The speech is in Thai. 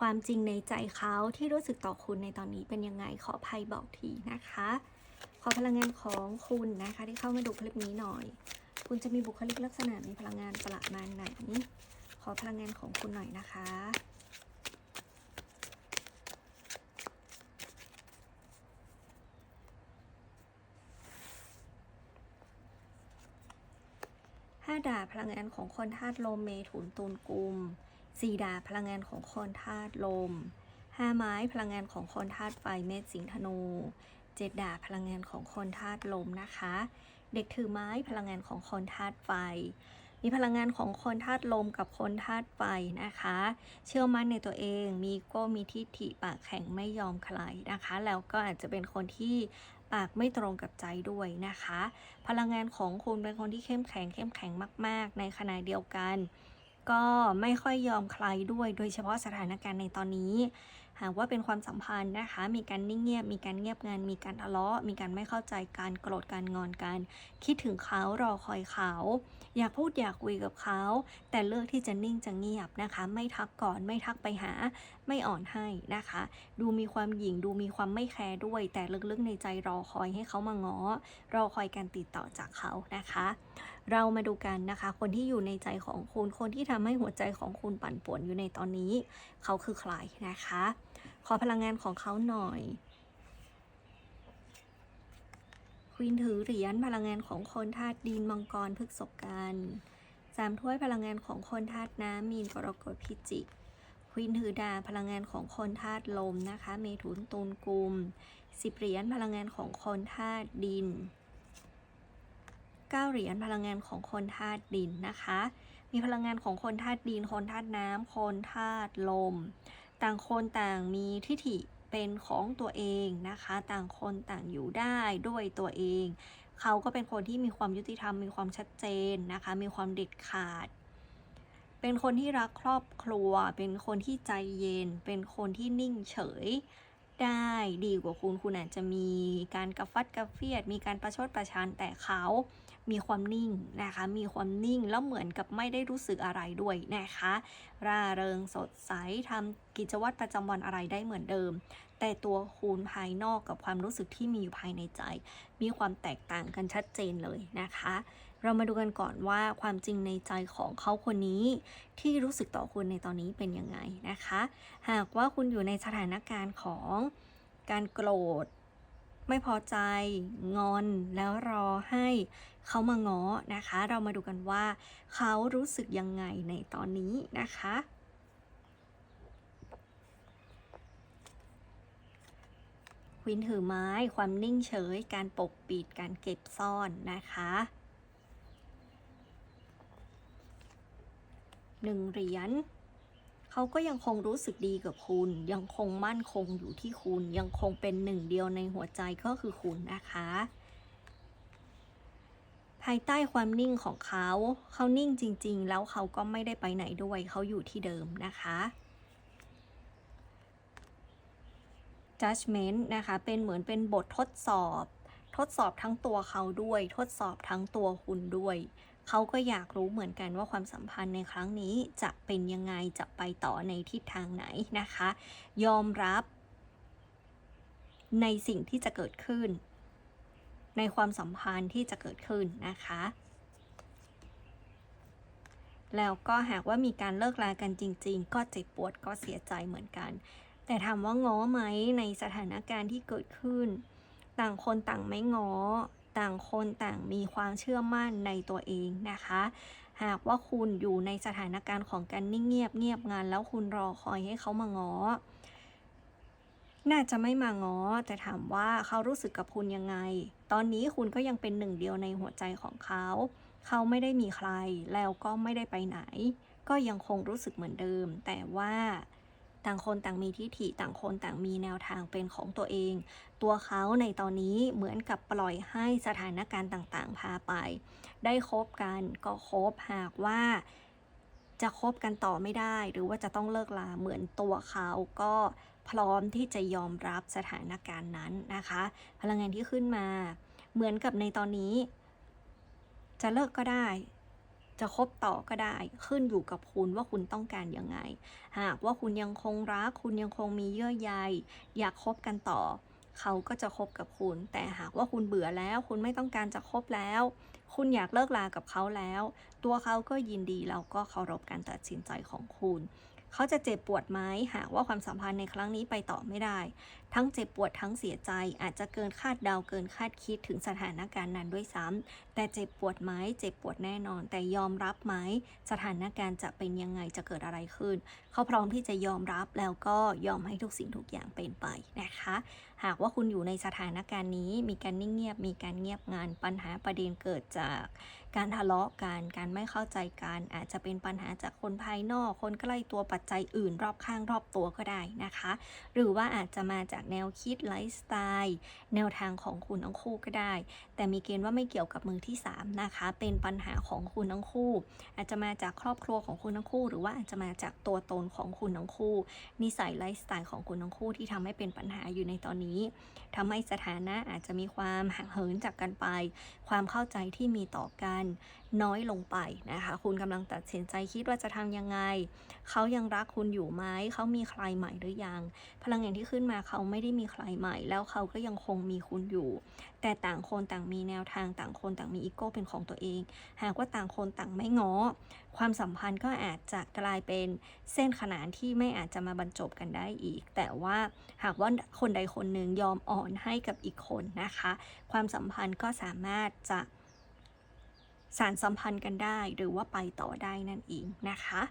ความจริงในใจเขาที่รู้สึกต่อคุณในตอนนี้เป็นยังไงขอภัยบอกทีนะคะ ขอพลังงานของคุณนะคะ ที่เข้ามาดูคลิปนี้หน่อย คุณจะมีบุคลิกลักษณะมีพลังงานประมาณไหนขอพลังงานของคุณหน่อยนะคะห้าดาพลังงานของคนธาตุลมเมถุนตุลกุม สี่ดาบพลังงานของคนธาตุลมห้าไม้พลังงานของคนธาตุไฟเมษสิงธนูเจ็ดดาบพลังงานของคนธาตุลมนะคะ เด็กถือไม้พลังงานของคนธาตุไฟ มีพลังงานของคนธาตุลมกับคนธาตุไฟนะคะ เชื่อมั่นในตัวเองมีก็มีทิฏฐิปากแข็งไม่ยอมใครนะคะ แล้วก็อาจจะเป็นคนที่ปากไม่ตรงกับใจด้วยนะคะ พลังงานของคุณเป็นคนที่เข้มแข็งเข้มแข็งมาก ๆ ในขณะเดียวกัน ก็ไม่ค่อยยอมใครด้วย โดยเฉพาะสถานการณ์ในตอนนี้ หากว่าเป็นความสัมพันธ์นะคะ มีการนิ่งเงียบ มีการเงียบงันมีการทะเลาะ มีการไม่เข้าใจการโกรธการงอนกัน คิดถึงเขารอคอยเขา อยากพูดอยากคุยกับเขา แต่เลือกที่จะนิ่งจะเงียบนะคะ ไม่ทักก่อนไม่ทักไปหา ไม่อ่อนให้นะคะ ดูมีความหยิ่งดูมีความไม่แคร์ด้วย แต่ลึกๆในใจรอคอยให้เขามาง้อ รอคอยการติดต่อจากเขานะคะ เรามาดูกันนะคะ คนที่อยู่ในใจของคุณคนที่ทำให้หัวใจของคุณปั่นป่วนอยู่ในตอนนี้ เขาคือใครนะคะ ขอพลังงานของเขาหน่อยควีนถือเหรียญพลังงานของคนธาตุดินมังกรพฤกษกันสามถ้วยพลังงานของคนธาตุน้ำมีนกรกฎพิจิกควีนถือดาพลังงานของคนธาตุลมนะคะ เมถุนตูนกุมสิบเหรียญพลังงานของคนธาตุดินเก้าเหรียญพลังงานของคนธาตุดินนะคะ มีพลังงานของคนธาตุดิน คนธาตุน้ำคนธาตุลม ต่างคนต่างมีทิฏฐิเป็นของตัวเองนะคะ ต่างคนต่างอยู่ได้ด้วยตัวเอง เขาก็เป็นคนที่มีความยุติธรรม มีความชัดเจนนะคะ มีความเด็ดขาด เป็นคนที่รักครอบครัว เป็นคนที่ใจเย็น เป็นคนที่นิ่งเฉยได้ดีกว่าคุณ คุณอาจจะมีการกระฟัดกระเฟียด มีการประชดประชันแต่เขา มีความนิ่งนะคะ มีความนิ่งแล้วเหมือนกับไม่ได้รู้สึกอะไรด้วยนะคะ ร่าเริงสดใสทำกิจวัตรประจำวันอะไรได้เหมือนเดิม แต่ตัวคุณภายนอกกับความรู้สึกที่มีอยู่ภายในใจ มีความแตกต่างกันชัดเจนเลยนะคะ เรามาดูกันก่อนว่าความจริงในใจของเขาคนนี้ ที่รู้สึกต่อคุณในตอนนี้เป็นยังไงนะคะ หากว่าคุณอยู่ในสถานการณ์ของการโกรธ ไม่พอใจ งอนแล้วรอให้เขามาง้อนะคะ เรามาดูกันว่า เขารู้สึกยังไงในตอนนี้นะคะควินถือไม้ความนิ่งเฉย การปกปิดการเก็บซ่อนนะคะหนึ่งเหรียญ เขาก็ยังคงรู้สึกดีกับคุณ ยังคงมั่นคงอยู่ที่คุณ ยังคงเป็นหนึ่งเดียวในหัวใจก็คือคุณนะคะ ภายใต้ความนิ่งของเขา เขานิ่งจริง ๆ แล้วเขาก็ไม่ได้ไปไหนด้วย เขาอยู่ที่เดิมนะคะ judgment นะคะ เป็นเหมือนเป็นบททดสอบ ทดสอบทั้งตัวเขาด้วย ทดสอบทั้งตัวคุณด้วย เขาก็อยากรู้เหมือนกันว่าความสัมพันธ์ในครั้งนี้จะเป็นยังไงจะไปต่อในทิศทางไหนนะคะ ยอมรับในสิ่งที่จะเกิดขึ้น ในความสัมพันธ์ที่จะเกิดขึ้นนะคะ แล้วก็หากว่ามีการเลิกลากันจริง ๆ ก็เจ็บปวดก็เสียใจเหมือนกัน แต่ถามว่าง้อไหมในสถานการณ์ที่เกิดขึ้น ต่างคนต่างไม่ง้อ ต่างคนต่างมีความเชื่อมั่นในตัวเองนะคะ หากว่าคุณอยู่ในสถานการณ์ของการนิ่งเงียบเงียบงาน แล้วคุณรอคอยให้เขามาง้อน่าจะไม่มาง้อแต่ถามว่าเขารู้สึกกับคุณยังไง ตอนนี้คุณก็ยังเป็นหนึ่งเดียวในหัวใจของเขา เขาไม่ได้มีใครแล้วก็ไม่ได้ไปไหน ก็ยังคงรู้สึกเหมือนเดิม แต่ว่า ต่างคนต่างมีทิฏฐิต่างคนต่างมีแนวทางเป็นของตัวเอง ตัวเขาในตอนนี้เหมือนกับปล่อยให้สถานการณ์ต่างๆ พาไป ได้คบกันก็คบหากว่าจะคบกันต่อไม่ได้ หรือว่าจะต้องเลิกลาเหมือนตัวเขาก็พร้อมที่จะยอมรับสถานการณ์นั้นนะคะ พลังงานที่ขึ้นมา เหมือนกับในตอนนี้ จะเลิกก็ได้ จะคบต่อก็ได้ขึ้นอยู่กับคุณว่าคุณต้องการยังไง หากว่าคุณยังคงรัก คุณยังคงมีเยื่อใย อยากคบกันต่อ เขาก็จะคบกับคุณ แต่หากว่าคุณเบื่อแล้ว คุณไม่ต้องการจะคบแล้ว คุณอยากเลิกลากับเขาแล้ว ตัวเขาก็ยินดีแล้วก็เคารพการตัดสินใจของคุณ เขาจะเจ็บปวดไหมหากว่าความสัมพันธ์ในครั้งนี้ไปต่อไม่ได้ ทั้งเจ็บปวดทั้งเสียใจ อาจจะเกินคาดเดาเกินคาดคิดถึงสถานการณ์นั้นด้วยซ้ำแต่เจ็บปวดไหมเจ็บปวดแน่นอน แต่ยอมรับไหมสถานการณ์จะเป็นยังไงจะเกิดอะไรขึ้น เขาพร้อมที่จะยอมรับแล้วก็ยอมให้ทุกสิ่งทุกอย่างเป็นไปนะคะ หากว่าคุณอยู่ในสถานการณ์นี้มีการนิ่งเงียบมีการเงียบงานปัญหาประเด็นเกิดจาก การทะเลาะกันการไม่เข้าใจกันอาจจะเป็นปัญหาจากคนภายนอก คนใกล้ตัวปัจจัยอื่น รอบข้างรอบตัวก็ได้นะคะ หรือว่าอาจจะมาจากแนวคิดไลฟ์สไตล์แนวทางของคุณทั้งคู่ก็ได้ แต่มีเกณฑ์ว่าไม่เกี่ยวกับมือที่ 3 นะคะ เป็นปัญหาของคุณทั้งคู่ อาจจะมาจากครอบครัวของคุณทั้งคู่ หรือว่าอาจจะมาจากตัวตนของคุณทั้งคู่ นิสัยไลฟ์สไตล์ของคุณทั้งคู่ที่ทำให้เป็นปัญหาอยู่ในตอนนี้ทำให้สถานะอาจจะมีความห่างเหินจากกันไป ความเข้าใจที่มีต่อกันน้อยลงไปนะคะ คุณกำลังตัดสินใจคิดว่าจะทำยังไง เขายังรักคุณอยู่ไหม เขามีใครใหม่หรือยัง พลังงานที่ขึ้นมาเขาไม่ได้มีใครใหม่ แล้วเขาก็ยังคงมีคุณอยู่ แต่ต่างคนต่างมีแนวทางต่างคนต่างมีอีโก้เป็นของตัวเอง หากว่าต่างคนต่างไม่ง้อ ความสัมพันธ์ก็อาจจะกลายเป็นเส้นขนานที่ไม่อาจจะมาบรรจบกันได้อีก แต่ว่าหากว่าคนใดคนหนึ่งยอมอ่อนให้กับอีกคนนะคะ ความสัมพันธ์ก็สามารถจะ สารสัมพันธ์กันได้ หรือว่าไปต่อได้นั่นเองนะคะ